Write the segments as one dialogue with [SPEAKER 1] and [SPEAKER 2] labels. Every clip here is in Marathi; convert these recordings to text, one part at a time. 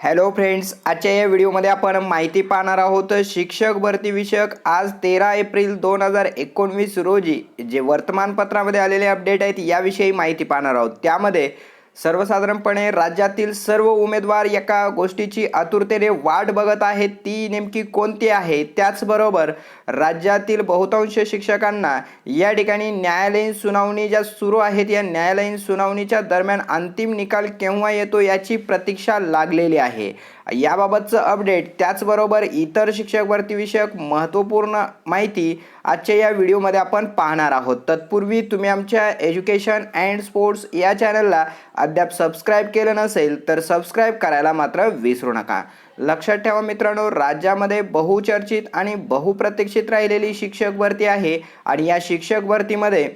[SPEAKER 1] हॅलो फ्रेंड्स आजच्या या व्हिडिओमध्ये आपण माहिती पाहणार आहोत शिक्षक भरती विषयक आज तेरा एप्रिल दोन हजार एकोणवीस रोजी जे वर्तमानपत्रामध्ये आलेले अपडेट आहेत याविषयी माहिती पाहणार आहोत. त्यामध्ये सर्वसाधारणपणे राज्यातील सर्व उमेदवार एका गोष्टीची आतुरतेने वाट बघत आहेत ती नेमकी कोणती आहे? त्याचबरोबर राज्यातील बहुतांश शिक्षकांना या ठिकाणी न्यायालयीन सुनावणी ज्या सुरू आहेत या न्यायालयीन सुनावणीच्या दरम्यान अंतिम निकाल केव्हा येतो याची प्रतीक्षा लागलेली आहे. याबाबतचं अपडेट त्याचबरोबर इतर शिक्षक भरतीविषयक महत्त्वपूर्ण माहिती आजच्या या व्हिडिओमध्ये आपण पाहणार आहोत. तत्पूर्वी तुम्ही आमच्या एज्युकेशन अँड स्पोर्ट्स या चॅनलला अद्याप सबस्क्राईब केलं नसेल तर सबस्क्राईब करायला मात्र विसरू नका. लक्षात ठेवा मित्रांनो राज्यामध्ये बहुचर्चित आणि बहुप्रतीक्षित राहिलेली शिक्षक भरती आहे आणि या शिक्षक भरतीमध्ये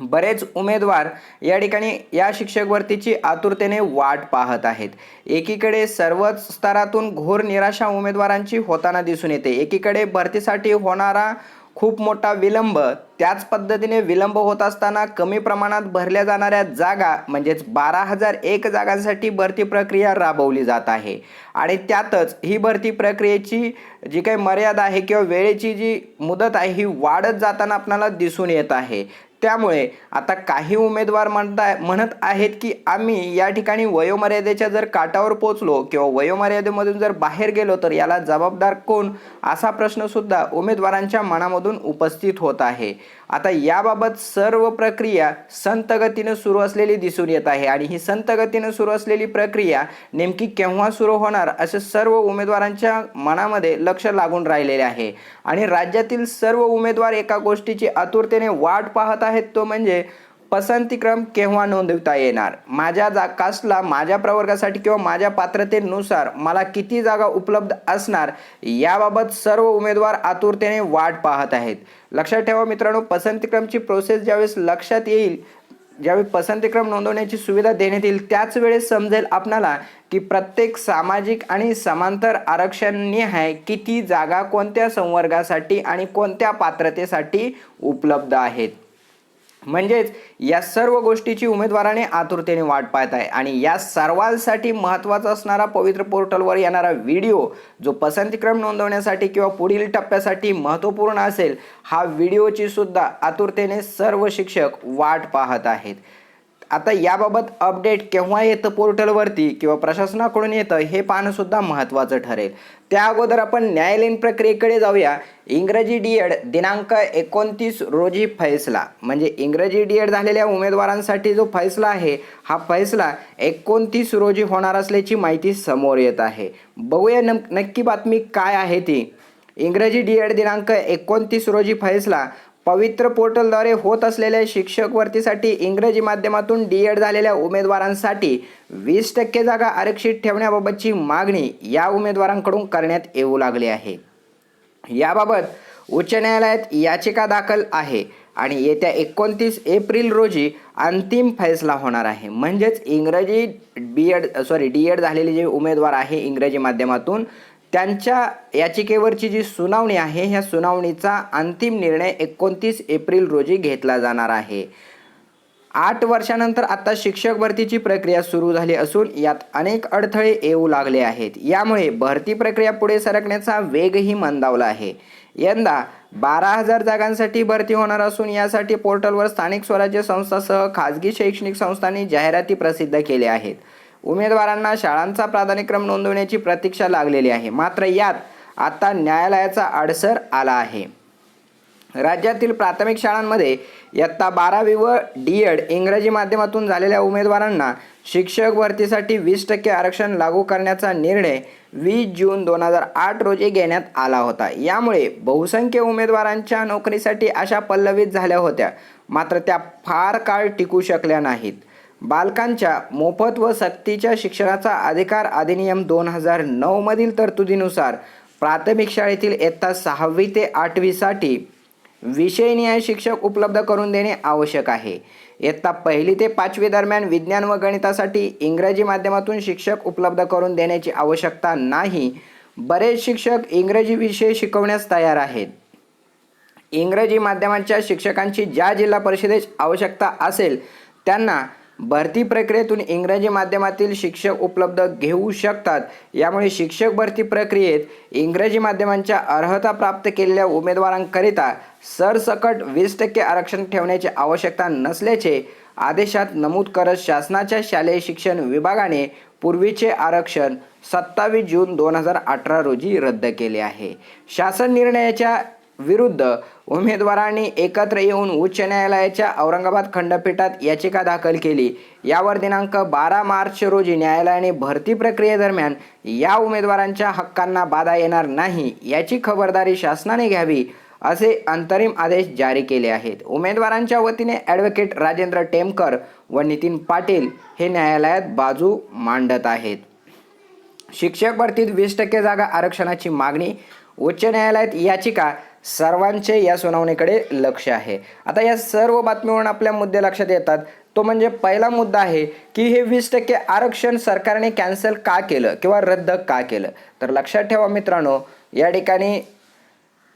[SPEAKER 1] बरेच उमेदवार या ठिकाणी या शिक्षक भरतीची आतुरतेने वाट पाहत आहेत. एकीकडे सर्वच स्तरातून घोर निराशा उमेदवारांची होताना दिसून येते. एकीकडे भरतीसाठी होणारा खूप मोठा विलंब त्याच पद्धतीने विलंब होत असताना कमी प्रमाणात भरल्या जाणाऱ्या जागा म्हणजेच बारा हजार एक जागांसाठी भरती प्रक्रिया राबवली जात आहे. आणि त्यातच ही भरती प्रक्रियेची जी काही मर्यादा आहे किंवा वेळेची जी मुदत आहे ही वाढत जाताना आपल्याला दिसून येत आहे. त्यामुळे आता काही उमेदवार म्हणताय म्हणत आहेत की आम्ही या ठिकाणी वयोमर्यादेच्या जर काटावर पोचलो किंवा वयोमर्यादेमधून जर बाहेर गेलो तर याला जबाबदार कोण? असा प्रश्नसुद्धा उमेदवारांच्या मनामधून उपस्थित होत आहे. आता याबाबत सर्व प्रक्रिया संतगतीनं सुरू असलेली दिसून येत आहे आणि ही संतगतीनं सुरू असलेली प्रक्रिया नेमकी केव्हा सुरू होणार असे सर्व उमेदवारांच्या मनामध्ये लक्ष लागून राहिलेले आहे. आणि राज्यातील सर्व उमेदवार एका गोष्टीची आतुरतेने वाट पाहत आहेत तो म्हणजे पसंतीक्रम केव्हा नोंदवता येणार? माझ्या जा कास्टला माझ्या प्रवर्गासाठी किंवा माझ्या पात्रतेनुसार मला किती जागा उपलब्ध असणार याबाबत सर्व उमेदवार आतुरतेने वाट पाहत आहेत. लक्षात ठेवा मित्रांनो पसंतीक्रमची प्रोसेस ज्यावेळेस लक्षात येईल ज्यावेळी पसंतीक्रम नोंदवण्याची सुविधा देण्यात येईल त्याच वेळेस समजेल आपणाला की प्रत्येक सामाजिक आणि समांतर आरक्षणनिहाय किती जागा कोणत्या संवर्गासाठी आणि कोणत्या पात्रतेसाठी उपलब्ध आहेत. म्हणजेच या सर्व गोष्टीची उमेदवाराने आतुरतेने वाट पाहत आहे. आणि या सर्वांसाठी महत्त्वाचा असणारा पवित्र पोर्टलवर येणारा व्हिडिओ जो पसंतीक्रम नोंदवण्यासाठी किंवा पुढील टप्प्यासाठी महत्त्वपूर्ण असेल हा व्हिडिओची सुद्धा आतुरतेने सर्व शिक्षक वाट पाहत आहेत. आता याबाबत अपडेट केव्हा येतं पोर्टलवरती किंवा प्रशासनाकडून येतं हे पाहणंसुद्धा महत्त्वाचं ठरेल. त्या अगोदर आपण न्यायालयीन प्रक्रियेकडे जाऊया. इंग्रजी डी एड दिनांक एकोणतीस रोजी फैसला. म्हणजे इंग्रजी डी एड झालेल्या उमेदवारांसाठी जो फैसला आहे हा फैसला एकोणतीस रोजी होणार असल्याची माहिती समोर येत आहे. बघूया नक्की बातमी काय आहे ती. इंग्रजी डी एड दिनांक एकोणतीस रोजी फैसला. पवित्र पोर्टलद्वारे होत असलेल्या शिक्षक भरतीसाठी इंग्रजी माध्यमातून डी एड झालेल्या उमेदवारांसाठी वीस टक्के जागा आरक्षित ठेवण्याबाबतची मागणी या उमेदवारांकडून करण्यात येऊ लागली आहे. याबाबत उच्च न्यायालयात याचिका दाखल आहे आणि येत्या एकोणतीस एप्रिल रोजी अंतिम फैसला होणार आहे. म्हणजेच इंग्रजी B Ed sorry D Ed झालेले जे उमेदवार आहे इंग्रजी माध्यमातून त्यांच्या याचिकेवरची जी सुनावणी आहे ह्या सुनावणीचा अंतिम निर्णय एकोणतीस एप्रिल रोजी घेतला जाणार आहे. आठ वर्षानंतर आता शिक्षक भरतीची प्रक्रिया सुरू झाली असून यात अनेक अडथळे येऊ लागले आहेत. यामुळे भरती प्रक्रिया पुढे सरकण्याचा वेगही मंदावला आहे. यंदा बारा हजार जागांसाठी भरती होणार असून यासाठी पोर्टलवर स्थानिक स्वराज्य संस्थासह खाजगी शैक्षणिक संस्थांनी जाहिराती प्रसिद्ध केल्या आहेत. उमेदवारांना शाळांचा प्राधान्यक्रम नोंदवण्याची प्रतीक्षा लागलेली आहे. मात्र यात आता न्यायालयाचा अडसर आला आहे. राज्यातील प्राथमिक शाळांमध्ये इयत्ता बारावी व डी एड इंग्रजी माध्यमातून झालेल्या उमेदवारांना शिक्षक भरतीसाठी वीस टक्के आरक्षण लागू करण्याचा निर्णय वीस जून दोन हजार आठ रोजी घेण्यात आला होता. यामुळे बहुसंख्य उमेदवारांच्या नोकरीसाठी अशा पल्लवित झाल्या होत्या. मात्र त्या फार काळ टिकू शकल्या नाहीत. बालकांच्या मोफत व सक्तीच्या शिक्षणाचा अधिकार अधिनियम दोन हजार नऊमधील तरतुदीनुसार प्राथमिक शाळेतील इयत्ता सहावी ते आठवीसाठी विषयनिहाय शिक्षक उपलब्ध करून देणे आवश्यक आहे. इयत्ता पहिली ते पाचवी दरम्यान विज्ञान व गणितासाठी इंग्रजी माध्यमातून शिक्षक उपलब्ध करून देण्याची आवश्यकता नाही. बरेच शिक्षक इंग्रजी विषय शिकवण्यास तयार आहेत. इंग्रजी माध्यमांच्या शिक्षकांची ज्या जिल्हा परिषदेची आवश्यकता असेल त्यांना भरती प्रक्रियेतून इंग्रजी माध्यमातील शिक्षक उपलब्ध घेऊ शकतात. यामुळे शिक्षक भरती प्रक्रियेत इंग्रजी माध्यमांच्या अर्हता प्राप्त केलेल्या उमेदवारांकरिता सरसकट वीस टक्के आरक्षण ठेवण्याची आवश्यकता नसल्याचे आदेशात नमूद करत शासनाच्या शालेय शिक्षण विभागाने पूर्वीचे आरक्षण सत्तावीस जून दोन हजार अठरा रोजी रद्द केले आहे. शासन निर्णयाच्या विरुद्ध उमेदवारांनी एकत्र येऊन उच्च न्यायालयाच्या औरंगाबाद खंडपीठात याचिका दाखल केली. यावर दिनांक बारा मार्च रोजी न्यायालयाने भरती प्रक्रियेदरम्यान या उमेदवारांच्या हक्कांना बाधा येणार नाही याची खबरदारी शासनाने घ्यावी असे अंतरिम आदेश जारी केले आहेत. उमेदवारांच्या वतीने ॲडव्होकेट राजेंद्र टेमकर व नितीन पाटील हे न्यायालयात बाजू मांडत आहेत. शिक्षक भरतीत वीस टक्के जागा आरक्षणाची मागणी उच्च न्यायालयात याचिका सर्वांचे या सुनावणीकडे लक्ष आहे. आता या सर्व बातमीवरून आपल्या मुद्दे लक्षात येतात. तो म्हणजे पहिला मुद्दा आहे की हे वीस टक्के आरक्षण सरकारने कॅन्सल का केलं किंवा रद्द का केलं? तर लक्षात ठेवा मित्रांनो या ठिकाणी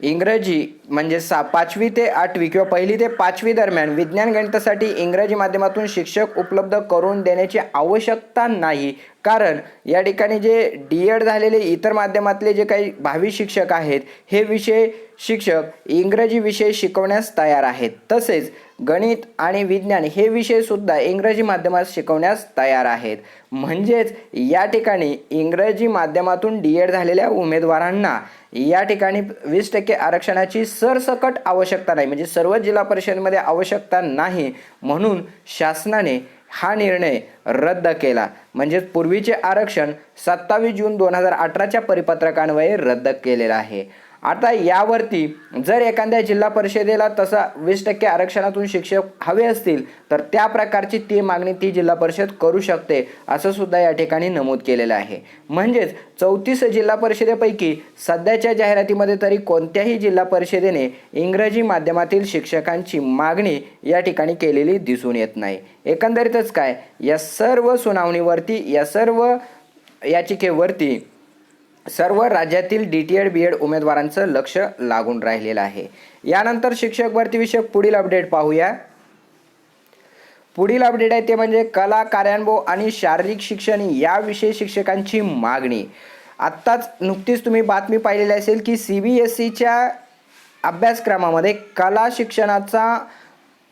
[SPEAKER 1] इंग्रजी म्हणजे सा पाचवी ते आठवी किंवा पहिली ते पाचवी दरम्यान विज्ञान गणितासाठी इंग्रजी माध्यमातून शिक्षक उपलब्ध करून देण्याची आवश्यकता नाही. कारण या ठिकाणी जे डी एड झालेले इतर माध्यमातले जे काही भावी शिक्षक आहेत हे विषय शिक्षक इंग्रजी विषय शिकवण्यास तयार आहेत. तसेच गणित आणि विज्ञान हे विषयसुद्धा इंग्रजी माध्यमात शिकवण्यास तयार आहेत. म्हणजेच या ठिकाणी इंग्रजी माध्यमातून डी एड झालेल्या उमेदवारांना या ठिकाणी वीस टक्के आरक्षणाची सरसकट आवश्यकता नाही म्हणजे सर्व जिल्हा परिषदेमध्ये आवश्यकता नाही म्हणून शासनाने हा निर्णय रद्द केला. म्हणजेच पूर्वीचे आरक्षण सत्तावीस जून दोन हजार अठराच्या परिपत्रकान्वये रद्द केलेलं आहे. आता यावरती जर एखाद्या जिल्हा परिषदेला तसा वीस टक्के आरक्षणातून शिक्षक हवे असतील तर त्या प्रकारची ती मागणी ती जिल्हा परिषद करू शकते असं सुद्धा या ठिकाणी नमूद केलेलं आहे. म्हणजेच चौतीस जिल्हा परिषदेपैकी सध्याच्या जाहिरातीमध्ये तरी कोणत्याही जिल्हा परिषदेने इंग्रजी माध्यमातील शिक्षकांची मागणी या ठिकाणी केलेली दिसून येत नाही. एकंदरीतच काय या सर्व सुनावणीवरती या सर्व याचिकेवरती सर्व राज्यातील D T Ed B Ed उमेदवारांचं लक्ष लागून राहिलेलं आहे. यानंतर शिक्षक भरतीविषयक पुढील अपडेट पाहूया. पुढील अपडेट आहे ते म्हणजे कला कार्यानुभव आणि शारीरिक शिक्षण याविषयी शिक्षकांची मागणी. आत्ताच नुकतीच तुम्ही बातमी पाहिलेली असेल की सी बी एस सीच्या अभ्यासक्रमामध्ये कला शिक्षणाचा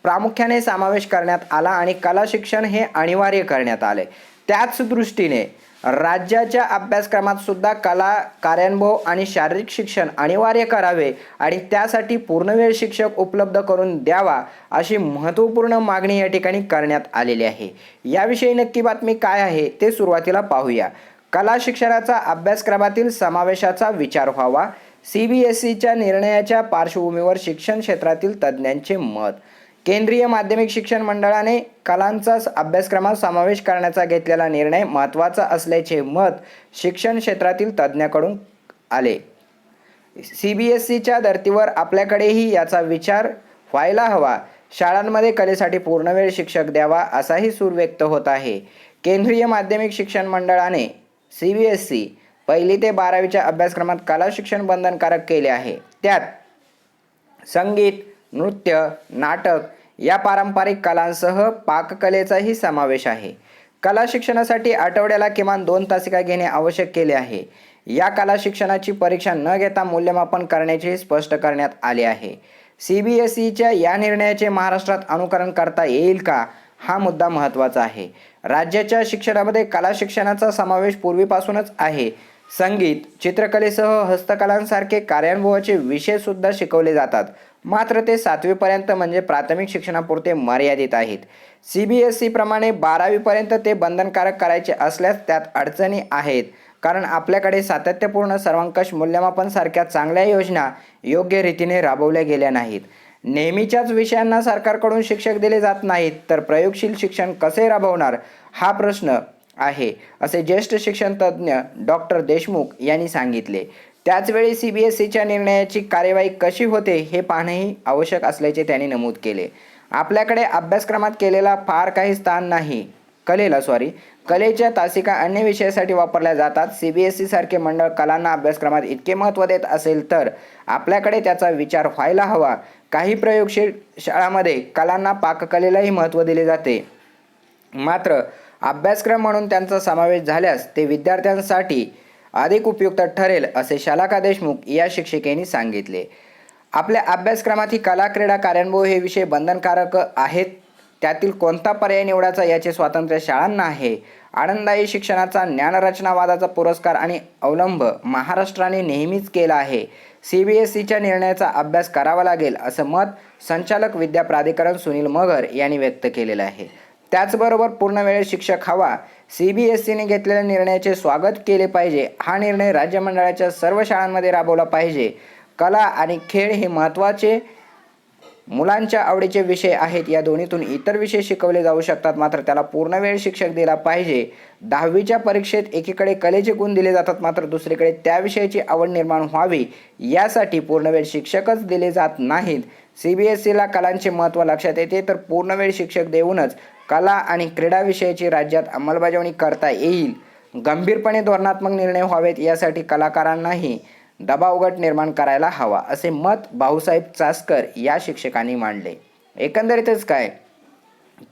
[SPEAKER 1] प्रामुख्याने समावेश करण्यात आला आणि कला शिक्षण हे अनिवार्य करण्यात आले. त्याच दृष्टीने राज्याच्या अभ्यासक्रमात सुद्धा कला कार्यानुभव आणि शारीरिक शिक्षण अनिवार्य करावे आणि त्यासाठी पूर्णवेळ शिक्षक उपलब्ध करून द्यावा अशी महत्त्वपूर्ण मागणी या ठिकाणी करण्यात आलेली आहे. याविषयी नक्की बातमी काय आहे ते सुरुवातीला पाहूया. कला शिक्षणाचा अभ्यासक्रमातील समावेशाचा विचार व्हावा. सी बी एस सीच्या निर्णयाच्या पार्श्वभूमीवर शिक्षण क्षेत्रातील तज्ज्ञांचे मत. केंद्रीय माध्यमिक शिक्षण मंडळाने कलांचा अभ्यासक्रमात समावेश करण्याचा घेतलेला निर्णय महत्त्वाचा असल्याचे मत शिक्षण क्षेत्रातील तज्ज्ञाकडून आले. सी बी एस सीच्या धर्तीवर आपल्याकडेही याचा विचार व्हायला हवा. शाळांमध्ये कलेसाठी पूर्णवेळ शिक्षक द्यावा असाही सूर व्यक्त होत आहे. केंद्रीय माध्यमिक शिक्षण मंडळाने सी बी एस सी पहिली ते बारावीच्या अभ्यासक्रमात कला शिक्षण बंधनकारक केले आहे. त्यात संगीत नृत्य नाटक या पारंपरिक कलांसह पाककलेचाही समावेश आहे. कला शिक्षणासाठी आठवड्याला किमान दोन तासिका घेणे आवश्यक केले आहे. या कला शिक्षणाची परीक्षा न घेता मूल्यमापन करण्याचे स्पष्ट करण्यात आले आहे. सी बी एस ईच्या या निर्णयाचे महाराष्ट्रात अनुकरण करता येईल का हा मुद्दा महत्त्वाचा आहे. राज्याच्या शिक्षणामध्ये कला शिक्षणाचा समावेश पूर्वीपासूनच आहे. संगीत चित्रकलेसह हस्तकलांसारखे कार्यानुभवाचे विषयसुद्धा शिकवले जातात. मात्र ते सातवीपर्यंत म्हणजे प्राथमिक शिक्षणापुरते मर्यादित आहेत. सी बी एस सीप्रमाणे बारावीपर्यंत ते बंधनकारक करायचे असल्यास त्यात अडचणी आहेत. कारण आपल्याकडे सातत्यपूर्ण सर्वंकष मूल्यमापन सारख्या चांगल्या योजना योग्य रीतीने राबवल्या गेल्या नाहीत. नेहमीच्याच विषयांना सरकारकडून शिक्षक दिले जात नाहीत तर प्रयोगशील शिक्षण कसे राबवणार हा प्रश्न आहे असे ज्येष्ठ शिक्षण तज्ज्ञ डॉक्टर देशमुख यांनी सांगितले. त्याचवेळी सी बी एस सीच्या निर्णयाची कार्यवाही कशी होते हे पाहणेही आवश्यक असल्याचे त्यांनी नमूद केले. आपल्याकडे अभ्यासक्रमात केलेला फार काही स्थान नाही. कलेला सॉरी कलेच्या तासिका अन्य विषयासाठी वापरल्या जातात. सी बी एस सी सारखे मंडळ कलांना अभ्यासक्रमात इतके महत्त्व देत असेल तर आपल्याकडे त्याचा विचार व्हायला हवा. काही प्रयोगशील शाळामध्ये कलांना पाककलेलाही महत्त्व दिले जाते. मात्र अभ्यासक्रम म्हणून त्यांचा समावेश झाल्यास ते विद्यार्थ्यांसाठी अधिक उपयुक्त ठरेल असे शालाका देशमुख या शिक्षिकेने सांगितले. आपल्या अभ्यासक्रमात ही कला क्रीडा कार्यानुभव हे विषय बंधनकारक आहेत. त्यातील कोणता पर्याय निवडायचा याचे स्वातंत्र्य शाळांना आहे. आनंददायी शिक्षणाचा ज्ञानरचनावादाचा पुरस्कार आणि अवलंब महाराष्ट्राने नेहमीच केला आहे. सी बी एस सीच्या निर्णयाचा अभ्यास करावा लागेल असं मत संचालक विद्या प्राधिकरण सुनील मगर यांनी व्यक्त केलेलं आहे. त्याचबरोबर पूर्णवेळ शिक्षक हवा सी बी एस सीने घेतलेल्या निर्णयाचे स्वागत केले पाहिजे. हा निर्णय राज्य मंडळाच्या सर्व शाळांमध्ये राबवला पाहिजे. कला आणि खेळ हे महत्त्वाचे मुलांच्या आवडीचे विषय आहेत. या दोन्हीतून इतर विषय शिकवले जाऊ शकतात. मात्र त्याला पूर्णवेळ शिक्षक दिला पाहिजे. दहावीच्या परीक्षेत एकीकडे कलेचे गुण दिले जातात. मात्र दुसरीकडे त्या विषयाची आवड निर्माण व्हावी यासाठी पूर्णवेळ शिक्षकच दिले जात नाहीत. सी बी एस सीला कलांचे महत्त्व लक्षात येते तर पूर्णवेळ शिक्षक देऊनच कला आणि क्रीडाविषयीची राज्यात अंमलबजावणी करता येईल. गंभीरपणे धोरणात्मक निर्णय व्हावेत यासाठी कलाकारांनाही दबावगट निर्माण करायला हवा असे मत भाऊसाहेब चासकर या शिक्षकांनी मांडले. एकंदरीतच काय?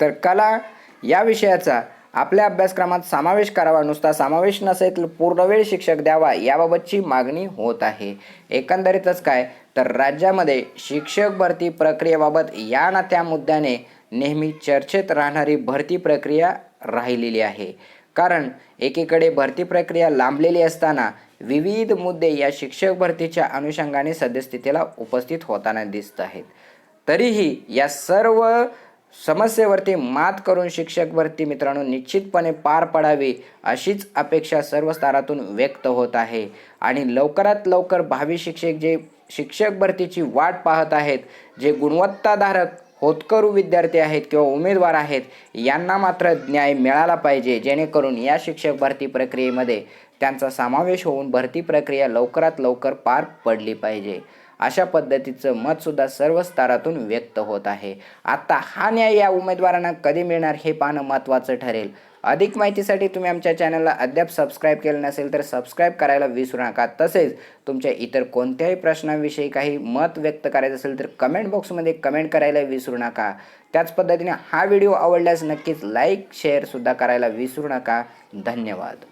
[SPEAKER 1] तर कला या विषयाचा आपल्या अभ्यासक्रमात समावेश करावा नुसता समावेश नसेल तर पूर्णवेळ शिक्षक द्यावा याबाबतची मागणी होत आहे. एकंदरीतच काय? तर राज्यामध्ये शिक्षक भरती प्रक्रियेबाबत या ना त्या मुद्द्याने नेहमी चर्चेत राहणारी भरती प्रक्रिया राहिलेली आहे. कारण एकीकडे भरती प्रक्रिया लांबलेली असताना विविध मुद्दे या शिक्षक भरतीच्या अनुषंगाने सद्यस्थितीला उपस्थित होताना दिसत आहेत. तरीही या सर्व समस्येवरती मात करून शिक्षक भरती मित्रांनो निश्चितपणे पार पडावी अशीच अपेक्षा सर्व स्तरातून व्यक्त होत आहे. आणि लवकरात लवकर भावी शिक्षक जे शिक्षक भरतीची वाट पाहत आहेत जे गुणवत्ताधारक होतकरू विद्यार्थी आहेत किंवा उमेदवार आहेत यांना मात्र न्याय मिळाला पाहिजे जेणेकरून या शिक्षक भरती प्रक्रियेमध्ये त्यांचा समावेश होऊन भरती प्रक्रिया लवकरात लवकर पार पडली पाहिजे. अशा पद्धतीचं मतसुद्धा सर्व स्तरातून व्यक्त होत आहे. आता हा न्याय या उमेदवारांना कधी मिळणार हे पाहणं महत्त्वाचं ठरेल. अधिक माहितीसाठी तुम्ही आमच्या चॅनलला अद्याप सबस्क्राईब केलं नसेल तर सबस्क्राईब करायला विसरू नका. तसेच तुमच्या इतर कोणत्याही प्रश्नांविषयी काही मत व्यक्त करायचं असेल तर कमेंट बॉक्समध्ये कमेंट करायला विसरू नका. त्याच पद्धतीने हा व्हिडिओ आवडल्यास नक्कीच लाईक शेअरसुद्धा करायला विसरू नका. धन्यवाद.